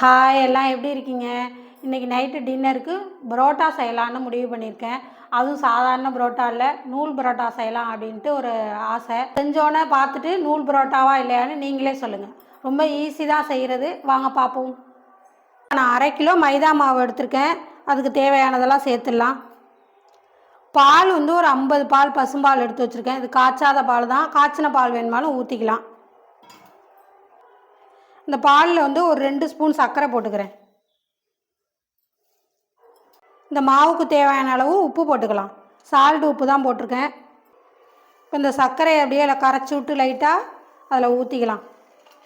Hi எல்லாம் எப்படி இருக்கீங்க? இன்றைக்கி நைட்டு டின்னருக்கு பரோட்டா செய்யலான்னு முடிவு பண்ணியிருக்கேன். அதுவும் சாதாரண பரோட்டா இல்லை நூல் பரோட்டா செய்யலாம் அப்படின்ட்டு ஒரு ஆசை. செஞ்சோன்னே பார்த்துட்டு நூல் பரோட்டாவா இல்லையான்னு நீங்களே சொல்லுங்கள் ரொம்ப ஈஸி தான் செய்கிறது வாங்க பார்ப்போம். நான் அரை கிலோ மைதா மாவு எடுத்திருக்கேன். அதுக்கு தேவையானதெல்லாம் சேர்த்துடலாம். பால் வந்து ஒரு ஐம்பது பால் பசும்பால் எடுத்து வச்சுருக்கேன். இது காய்ச்சாத பால் தான். காய்ச்சின பால் வேணுமாலும் ஊற்றிக்கலாம் இந்த பாலில் வந்து ஒரு ரெண்டு ஸ்பூன் சர்க்கரை போட்டுக்கிறேன். இந்த மாவுக்கு தேவையான அளவு உப்பு போட்டுக்கலாம். சால்ட் உப்பு தான் போட்டிருக்கேன். இப்போ இந்த சர்க்கரையை அப்படியே அதில் கரைச்சி விட்டு லைட்டாக அதில் ஊற்றிக்கலாம்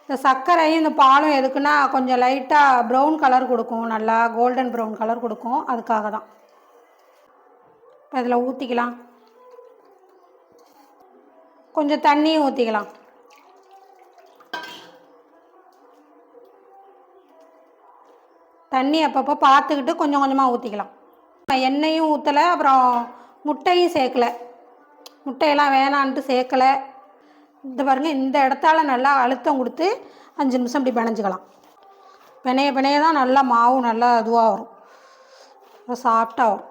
இந்த சர்க்கரையும் இந்த பாலும் எதுக்குன்னா கொஞ்சம் லைட்டாக ப்ரௌன் கலர் கொடுக்கும். நல்லா கோல்டன் ப்ரௌன் கலர் கொடுக்கும். அதுக்காக தான். இப்போ இதில் ஊற்றிக்கலாம் கொஞ்சம் தண்ணியும் ஊற்றிக்கலாம் தண்ணி அப்பப்போ பார்த்துக்கிட்டு கொஞ்சம் கொஞ்சமாக ஊற்றிக்கலாம் எண்ணெயும் ஊற்றலை அப்புறம் முட்டையும் சேர்க்கலை. முட்டையெல்லாம் வேணான்ட்டு சேர்க்கலை. இந்த பாருங்கள் இந்த இடத்தால நல்லா அழுத்தம் கொடுத்து அஞ்சு நிமிஷம் இப்படி பிணைஞ்சிக்கலாம். பிணைய பிணைய தான் நல்லா மாவு நல்லா இதுவாக வரும். சாஃப்டாக வரும்.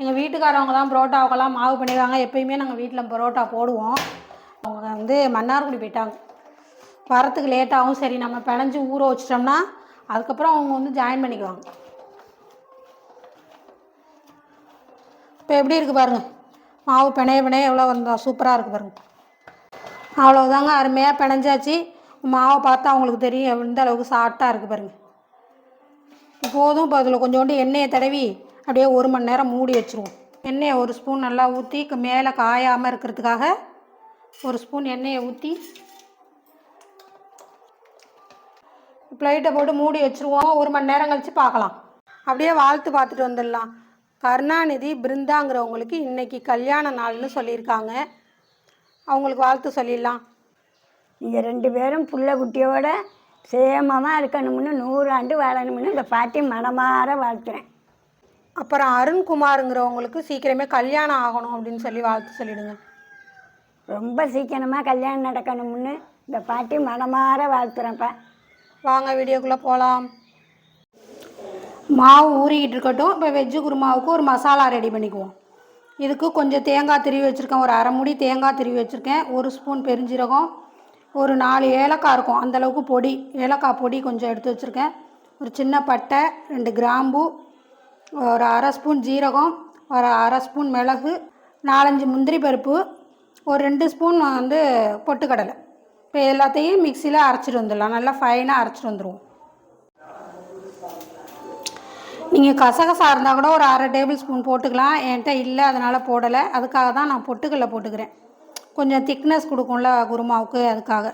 எங்கள் வீட்டுக்காரவங்க தான் பரோட்டாவுக்கெல்லாம் மாவு பண்ணிடுவாங்க எப்பயுமே நாங்கள் வீட்டில் பரோட்டா போடுவோம். அவங்க வந்து மன்னார்குடி போயிட்டாங்க. வரத்துக்கு லேட்டாகவும் சரி. நம்ம பிணைஞ்சு ஊற வச்சிட்டோம்னா அதுக்கப்புறம் அவங்க வந்து ஜாயின் பண்ணிக்குவாங்க. இப்போ எப்படி இருக்குது பாருங்கள் மாவு பிணைய பிணைய எவ்வளோ வந்தால் சூப்பராக இருக்குது பாருங்கள் அவ்வளோதாங்க அருமையாக பிணைஞ்சாச்சு. மாவை பார்த்தா அவங்களுக்கு தெரியும் எந்த அளவுக்கு சாஃப்டாக இருக்குது பாருங்கள் போதும் இப்போ அதில் கொஞ்சோண்டு எண்ணெயை தடவி அப்படியே ஒரு மணி நேரம் மூடி வச்சுருவோம். எண்ணெயை ஒரு ஸ்பூன் நல்லா ஊற்றி மேலே காயாமல் இருக்கிறதுக்காக ஒரு ஸ்பூன் எண்ணெயை ஊற்றி ப்ளைட்டை போட்டு மூடி வச்சுருவோம். ஒரு மணி நேரம் கழித்து பார்க்கலாம். அப்படியே வாழ்த்து பார்த்துட்டு வந்துடலாம். கருணாநிதி பிருந்தாங்கிறவங்களுக்கு இன்றைக்கி கல்யாண நாள்னு சொல்லியிருக்காங்க. அவங்களுக்கு வாழ்த்து சொல்லிடலாம். நீங்கள் ரெண்டு பேரும் புள்ள குட்டியோட சேமமாக இருக்கணும்னு நூறாண்டு வாழணும்னு இந்த பாட்டி மனமாற வாழ்த்துறேன். அப்புறம் அருண்குமாருங்கிறவங்களுக்கு சீக்கிரமே கல்யாணம் ஆகணும் அப்படின்னு சொல்லி வாழ்த்து சொல்லிடுங்க. ரொம்ப சீக்கிரமாக கல்யாணம் நடக்கணும்னு இந்த பாட்டி மனமாற வாழ்த்துறேன்ப்பா. வாங்க வீடியோக்குள்ளே போகலாம் மாவு ஊறிக்கிட்டு இருக்கட்டும். இப்போ வெஜ்ஜு குருமாவுக்கு ஒரு மசாலா ரெடி பண்ணிக்குவோம். இதுக்கு கொஞ்சம் தேங்காய் திருவி வச்சுருக்கேன். ஒரு அரை முடி தேங்காய் திருவி வச்சுருக்கேன். ஒரு ஸ்பூன் பெருஞ்சீரகம் ஒரு நாலு ஏலக்காய் இருக்கும். அந்தளவுக்கு பொடி ஏலக்காய் பொடி கொஞ்சம் எடுத்து வச்சுருக்கேன். ஒரு சின்ன பட்டை ரெண்டு கிராம்பு ஒரு அரை ஸ்பூன் ஜீரகம் ஒரு அரை ஸ்பூன் மிளகு நாலஞ்சு முந்திரி பருப்பு ஒரு ரெண்டு ஸ்பூன் வந்து பொட்டுக்கடலை. இப்போ எல்லாத்தையும் மிக்சியில் அரைச்சிட்டு வந்துடலாம். நல்லா ஃபைனாக அரைச்சிட்டு வந்துடுவோம் நீங்கள் கசகசா இருந்தால் கூட ஒரு அரை டேபிள் ஸ்பூன் போட்டுக்கலாம். என்கிட்ட இல்லை அதனால் போடலை. அதுக்காக தான் நான் பொட்டுக்கல்ல போட்டுக்கிறேன். கொஞ்சம் திக்னஸ் கொடுக்கும்ல குருமாவுக்கு அதுக்காக.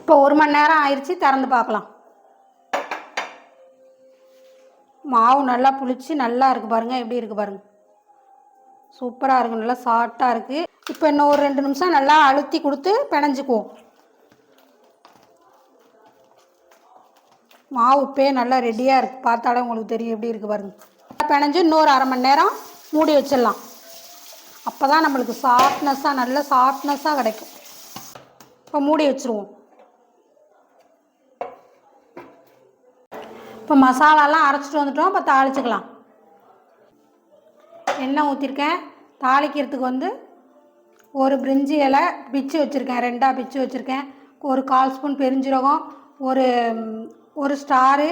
இப்போ ஒரு மணி நேரம் ஆயிடுச்சு திறந்து பார்க்கலாம். மாவு நல்லா புளிச்சு நல்லா இருக்குது பாருங்கள் எப்படி இருக்குது பாருங்கள் சூப்பராக இருக்குது நல்லா சாஃப்டாக இருக்குது இப்போ இன்னும் ஒரு ரெண்டு நிமிஷம் நல்லா அழுத்தி கொடுத்து பிணைஞ்சிக்குவோம். மாவு இப்போயே நல்லா ரெடியாக இருக்குது பார்த்தாலே உங்களுக்கு தெரியும் எப்படி இருக்குது பாருங்கள் பிணைஞ்சு இன்னொரு அரை மணி நேரம் மூடி வச்சிடலாம். அப்போ தான் நம்மளுக்கு சாஃப்ட்னஸ்ஸாக நல்ல சாஃப்ட்னஸ்ஸாக கிடைக்கும். இப்போ மூடி வச்சுருவோம். இப்போ மசாலாலாம் அரைச்சிட்டு வந்துட்டோம். இப்போ தாளிச்சுக்கலாம். எண்ணெய் ஊற்றிருக்கேன் தாளிக்கிறதுக்கு வந்து ஒரு பிரிஞ்சி இலை பிச்சு வச்சுருக்கேன் ரெண்டாக பிச்சு வச்சுருக்கேன். ஒரு கால் ஸ்பூன் பெருஞ்சீரகம் ஒரு ஒரு ஸ்டாரு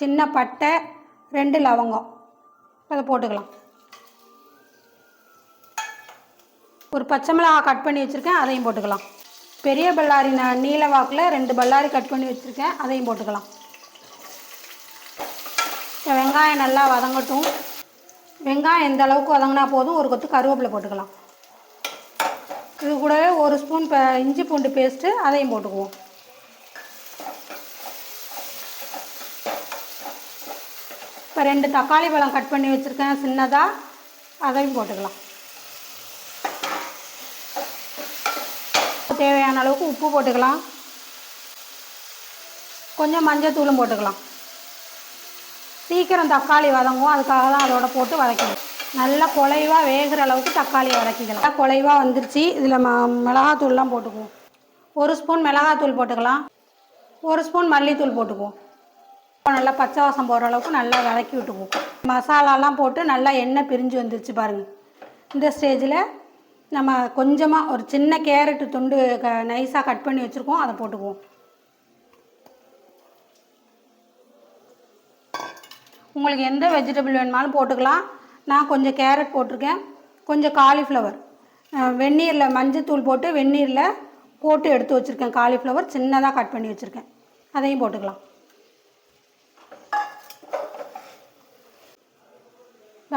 சின்ன பட்டை ரெண்டு லவங்கம். அதை போட்டுக்கலாம். ஒரு பச்சை மிளகா கட் பண்ணி வச்சுருக்கேன் அதையும் போட்டுக்கலாம். பெரிய பல்லாரி நான் நீல வாக்கில் ரெண்டு பல்லாரி கட் பண்ணி வச்சுருக்கேன் அதையும் போட்டுக்கலாம். வெங்காயம் நல்லா வதங்கட்டும். வெங்காயம் எந்த அளவுக்கு வதங்கினா போதும் ஒரு கொத்து கருவேப்பிலை போட்டுக்கலாம். இது கூடவே ஒரு ஸ்பூன் இஞ்சி பூண்டு பேஸ்ட்டு அதையும் போட்டுக்குவோம். இப்போ ரெண்டு தக்காளி பழம் கட் பண்ணி வச்சுருக்கேன் சின்னதாக அதையும் போட்டுக்கலாம். தேவையான அளவுக்கு உப்பு போட்டுக்கலாம். கொஞ்சம் மஞ்சள் தூளும் போட்டுக்கலாம். சீக்கிரம் தக்காளி வதங்கும் அதுக்காக தான் அதோட போட்டு வதக்கணும். நல்லா குலைவாக வேகிற அளவுக்கு தக்காளியை வதக்கிக்கலாம். நல்லா குலைவாக வந்துருச்சு. இதில் ம மிளகாத்தூள்லாம் போட்டுக்குவோம். ஒரு ஸ்பூன் மிளகாத்தூள் போட்டுக்கலாம். ஒரு ஸ்பூன் மல்லித்தூள் போட்டுக்குவோம். நல்லா பச்சை வாசம் போகிற அளவுக்கு நல்லா வதக்கி விட்டுக்குவோம். மசாலாலாம் போட்டு நல்லா எண்ணெய் பிரிஞ்சு வந்துருச்சு பாருங்கள் இந்த ஸ்டேஜில் நம்ம கொஞ்சமாக ஒரு சின்ன கேரட்டு துண்டு க நைஸாக கட் பண்ணி வச்சுருக்கோம். அதை போட்டுக்குவோம். உங்களுக்கு எந்த வெஜிடபிள் வேணுமாலும் போட்டுக்கலாம். நான் கொஞ்சம் கேரட் போட்டிருக்கேன். கொஞ்சம் காலிஃப்ளவர். வெந்நீரில் மஞ்சத்தூள் போட்டு வெந்நீரில் போட்டு எடுத்து வச்சுருக்கேன் காலிஃப்ளவர். சின்னதாக கட் பண்ணி வச்சுருக்கேன். அதையும் போட்டுக்கலாம்.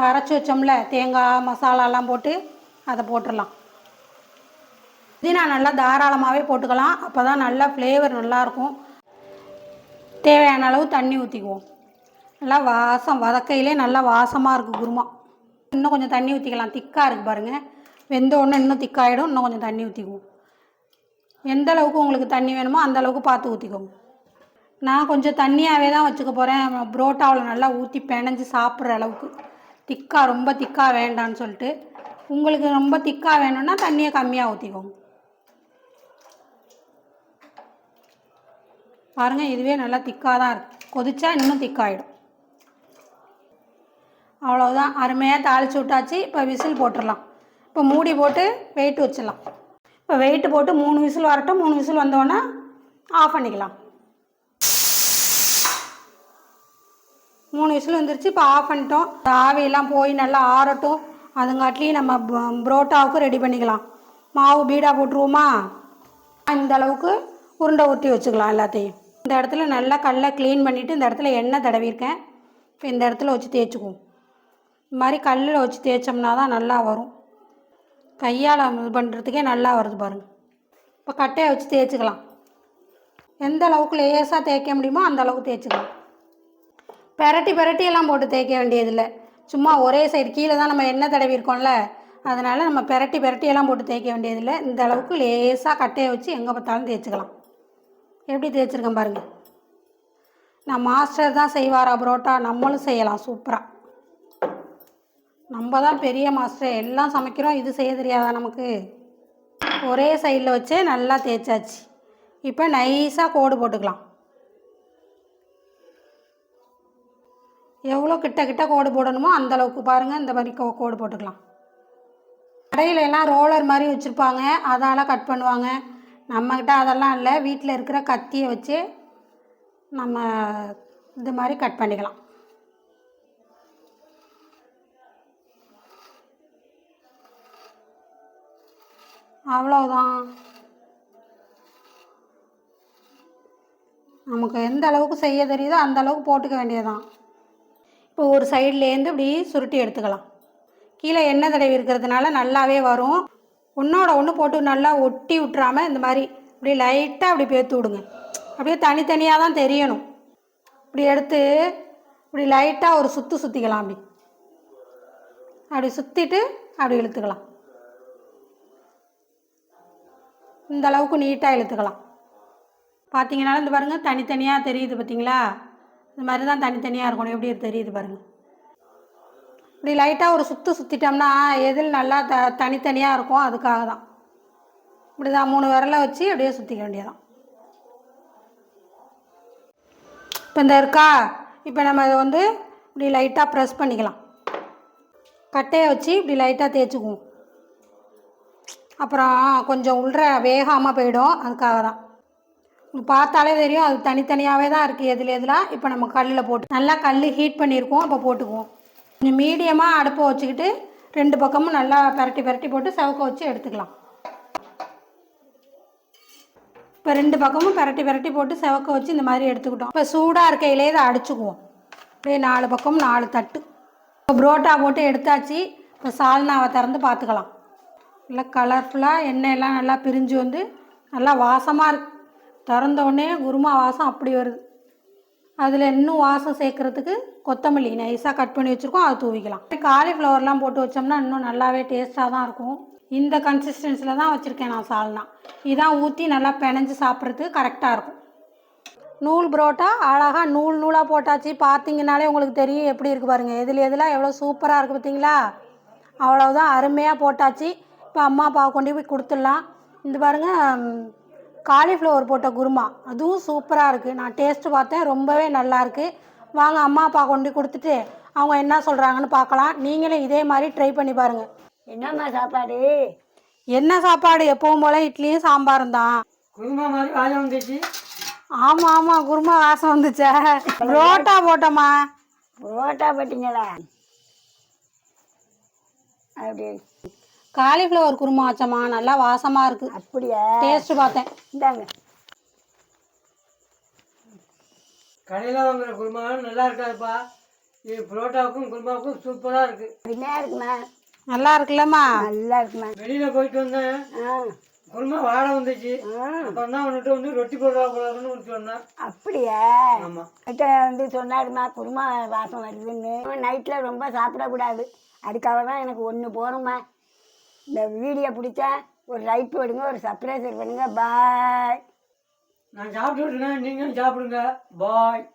அரைச்சி வச்சோம்ல தேங்காய் மசாலாலாம் போட்டு அதை போட்டுடலாம். புதினா நல்லா தாராளமாகவே போட்டுக்கலாம். அப்போ தான் நல்லா ஃப்ளேவர் நல்லாயிருக்கும் தேவையான அளவு தண்ணி ஊற்றிக்குவோம் நல்லா வாசம் வதக்கையிலே நல்லா வாசமாக இருக்குது குருமா. இன்னும் கொஞ்சம் தண்ணி ஊற்றிக்கலாம் திக்காக இருக்குது பாருங்கள் வெந்த ஒன்று இன்னும் திக்காகிடும் இன்னும் கொஞ்சம் தண்ணி ஊற்றிக்குவோம் எந்த அளவுக்கு உங்களுக்கு தண்ணி வேணுமோ அந்த அளவுக்கு பார்த்து ஊற்றிக்கோங்க நான் கொஞ்சம் தண்ணியாகவே தான் வச்சுக்க போகிறேன் புரோட்டாவில் நல்லா ஊற்றி பிணைஞ்சு சாப்பிட்ற அளவுக்கு. திக்காக ரொம்ப திக்காக வேண்டான்னு சொல்லிட்டு. உங்களுக்கு ரொம்ப திக்காக வேணும்னா தண்ணியை கம்மியாக ஊற்றிக்கோங்க பாருங்கள் இதுவே நல்லா திக்காக தான் இருக்குது கொதிச்சா இன்னும் திக்காயிடும். அவ்வளோதான் அருமையாக தாளித்து விட்டாச்சு. இப்போ விசில் போட்டுடலாம் இப்போ மூடி போட்டு வெயிட் வச்சிடலாம். இப்போ வெயிட்டு போட்டு மூணு விசில் வரட்டும். மூணு விசில் வந்தோடனே ஆஃப் பண்ணிக்கலாம். மூணு விசில் வந்துருச்சு. இப்போ ஆஃப் பண்ணிட்டோம். ஆவியெல்லாம் போய் நல்லா ஆறட்டும். அதுங்காட்டிலையும் நம்ம ப- புரோட்டாவுக்கு ரெடி பண்ணிக்கலாம். மாவு பீடா போட்டுருவோமா? இந்த அளவுக்கு உருண்டை ஊற்றி வச்சுக்கலாம் எல்லாத்தையும். இந்த இடத்துல நல்லா கல்லை க்ளீன் பண்ணிவிட்டு இந்த இடத்துல எண்ணெய் தடவிருக்கேன் இப்போ இந்த இடத்துல வச்சு தேய்ச்சிக்குவோம். இது மாதிரி கல்லில் வச்சு தேய்ச்சோம்னா தான் நல்லா வரும். கையால் இது பண்ணுறதுக்கே நல்லா வருது பாருங்கள் இப்போ கட்டையை வச்சு தேய்ச்சிக்கலாம். எந்த அளவுக்கு லேசாக தேய்க்க முடியுமோ அந்த அளவுக்கு தேய்ச்சிக்கலாம். பெரட்டி பெரட்டி எல்லாம் போட்டு தேய்க்க வேண்டியதில்லை. சும்மா ஒரே சைடு கீழே தான் நம்ம எண்ணெய் தடவி இருக்கோம்ல அதனால் நம்ம பெரட்டி பெரட்டியெல்லாம் போட்டு தேய்க்க வேண்டியதில்லை. இந்த அளவுக்கு லேசாக கட்டையை வச்சு எங்கே பார்த்தாலும் தேய்ச்சிக்கலாம். எப்படி தேய்ச்சிருக்கேன் பாருங்கள் நான் மாஸ்டர் தான் செய்வாரா புரோட்டா? நம்மளும் செய்யலாம். சூப்பராக நம்ம தான் பெரிய மாஸ்டர் எல்லாம் சமைக்கிறோம் இது செய்ய தெரியாதா நமக்கு? ஒரே சைடில் வச்சே நல்லா தேய்ச்சாச்சு. இப்போ நைஸாக கோடு போட்டுக்கலாம். எவ்வளோ கிட்ட கிட்ட கோடு போடணுமோ அந்த அளவுக்கு பாருங்கள் இந்த மாதிரி கோ- கோடு போட்டுக்கலாம். கடையில எல்லாம் ரோலர் மாதிரி வச்சுருப்பாங்க அதால் கட் பண்ணுவாங்க. நம்மக்கிட்ட அதெல்லாம் இல்லை வீட்டில் இருக்கிற கத்தியை வச்சு நம்ம இது மாதிரி கட் பண்ணிக்கலாம். அவ்வளோதான் நமக்கு எந்த அளவுக்கு செய்ய தெரியுதோ அந்த அளவுக்கு போட்டுக்க வேண்டியதுதான். இப்போ ஒரு சைட்லேருந்து இப்படி சுருட்டி எடுத்துக்கலாம். கீழே எண்ணெய் தடவி இருக்கிறதுனால நல்லாவே வரும். ஒன்றோட ஒன்று போட்டு நல்லா ஒட்டி விட்டுறாமல் இந்த மாதிரி இப்படி லைட்டாக அப்படி பேத்து விடுங்க. அப்படியே தனித்தனியாக தான் தெரியணும். இப்படி எடுத்து இப்படி லைட்டாக ஒரு சுற்று சுற்றிக்கலாம் அப்படி. அப்படி சுற்றிட்டு அப்படி இழுத்துக்கலாம். இந்த அளவுக்கு நீட்டாக இழுத்துக்கலாம். பார்த்தீங்கனாலும் இந்த பாருங்கள் தனித்தனியாக தெரியுது பார்த்தீங்களா இந்த மாதிரி தான் தனித்தனியாக இருக்கணும். எப்படி தெரியுது பாருங்கள் இப்படி லைட்டாக ஒரு சுற்று சுற்றிட்டோம்னா எதில் நல்லா த தனித்தனியாக இருக்கும் அதுக்காக தான். இப்படி தான் மூணு விரலை வச்சு அப்படியே சுற்றிக்க வேண்டியதான் இப்போ இந்த இருக்கா? இப்போ நம்ம இதை வந்து இப்படி லைட்டாக ப்ரெஸ் பண்ணிக்கலாம். கட்டையை வச்சு இப்படி லைட்டாக தேய்ச்சிக்குவோம். அப்புறம் கொஞ்சம் உள்ள வேகாமல் போயிடும். அதுக்காக தான். பார்த்தாலே தெரியும். அது தனித்தனியாகவே தான் இருக்குது எதில் எதுலாம் இப்போ நம்ம கல்லில் போட்டு. நல்லா கல் ஹீட் பண்ணியிருக்கோம் அப்போ போட்டுக்குவோம். கொஞ்சம் மீடியமாக அடுப்பை வச்சுக்கிட்டு ரெண்டு பக்கமும் நல்லா பரட்டி பரட்டி போட்டு சவுக்க வச்சு எடுத்துக்கலாம். இப்போ ரெண்டு பக்கமும் பரட்டி பரட்டி போட்டு செவக்க வச்சு இந்த மாதிரி எடுத்துக்கிட்டோம். இப்போ சூடாக இருக்கையிலே இதை அடிச்சுக்குவோம். அப்படியே நாலு பக்கம் நாலு தட்டு. இப்போ புரோட்டா போட்டு எடுத்தாச்சு. இப்போ சால்னாவை திறந்து பார்த்துக்கலாம். நல்லா கலர்ஃபுல்லாக எண்ணெயெல்லாம் நல்லா பிரிஞ்சு வந்து நல்லா வாசமாக இருக்கு திறந்தோடனே குருமா வாசம் அப்படி வருது. அதில் இன்னும் வாசம் சேர்க்குறதுக்கு கொத்தமல்லி நைஸாக கட் பண்ணி வச்சுருக்கோம் அதை தூவிக்கலாம். காலிஃப்ளவர்லாம் போட்டு வச்சோம்னா இன்னும் நல்லாவே டேஸ்ட்டாக தான் இருக்கும். இந்த கன்சிஸ்டன்சியில் தான் வச்சுருக்கேன் நான் சால்னா. இதான் ஊற்றி நல்லா பிணைஞ்சு சாப்பிட்றதுக்கு கரெக்டாக இருக்கும். நூல் புரோட்டா அழகாக நூல் நூலாக போட்டாச்சு. பார்த்தீங்கனாலே உங்களுக்கு தெரியும் எப்படி இருக்குது பாருங்கள் எதில் எதில் எவ்வளோ சூப்பராக இருக்குது பார்த்தீங்களா? அவ்வளோதான் அருமையாக போட்டாச்சு. இப்போ அம்மா அப்பா கொண்டு போய் கொடுத்துடலாம். இந்த பாருங்கள் காலிஃப்ளவர் போட்ட குருமா. அதுவும் சூப்பராக இருக்குது நான் டேஸ்ட்டு பார்த்தேன் ரொம்பவே நல்லா இருக்கு. வாங்க அம்மா அப்பா கொண்டு கொடுத்துட்டு அவங்க என்ன சொல்கிறாங்கன்னு பார்க்கலாம். நீங்களும் இதே மாதிரி ட்ரை பண்ணி பாருங்கள் என்னம்மா சாப்பாடு? என்ன சாப்பாடு? எப்பவும் போல் இட்லியும் சாம்பாரும் தான். குருமா மாதிரி வாழை வந்துச்சு. ஆமாம் ஆமாம் குருமா வாசம் வந்துச்சே. புரோட்டா போட்டோம்மா. புரோட்டா போட்டிங்களா? அப்படி. காலிஃப்ளவர் குருமா வச்சம்மா. நல்லா வாசமாக இருக்குது அப்படியா? டேஸ்ட்டு பார்த்தேன். இந்தாங்க. கடையில் வாங்குற குருமா நல்லா இருக்காதுப்பா. இது புரோட்டாவுக்கும் குருமாவுக்கும் சூப்பராக இருக்குது அப்படின்னா இருக்குமா? நல்லா இருக்குல்லம்மா. நல்லா இருக்குமா? வெளியில் போயிட்டு வந்தேன். ஆ. குருமா வாழை வந்துச்சு. ஆ. அப்புறம் தான் அவன்கிட்ட வந்து ரொட்டி போடுறா போடாதுன்னு ஒன்று சொன்னேன். அப்படியா? ஆமாம் வந்து சொன்னாருமா குருமா வாசம் வருதுன்னு. நைட்டில் ரொம்ப சாப்பிடக்கூடாது. அதுக்காக தான் எனக்கு ஒன்று போகணுமா இந்த வீடியோ பிடிச்சா ஒரு லைக் போடுங்க ஒரு சப்ஸ்கிரைபர் பண்ணுங்க. பாய் நான் சாப்பிட்டு விட்டுறேன் நீங்களும் சாப்பிடுங்க. பாய்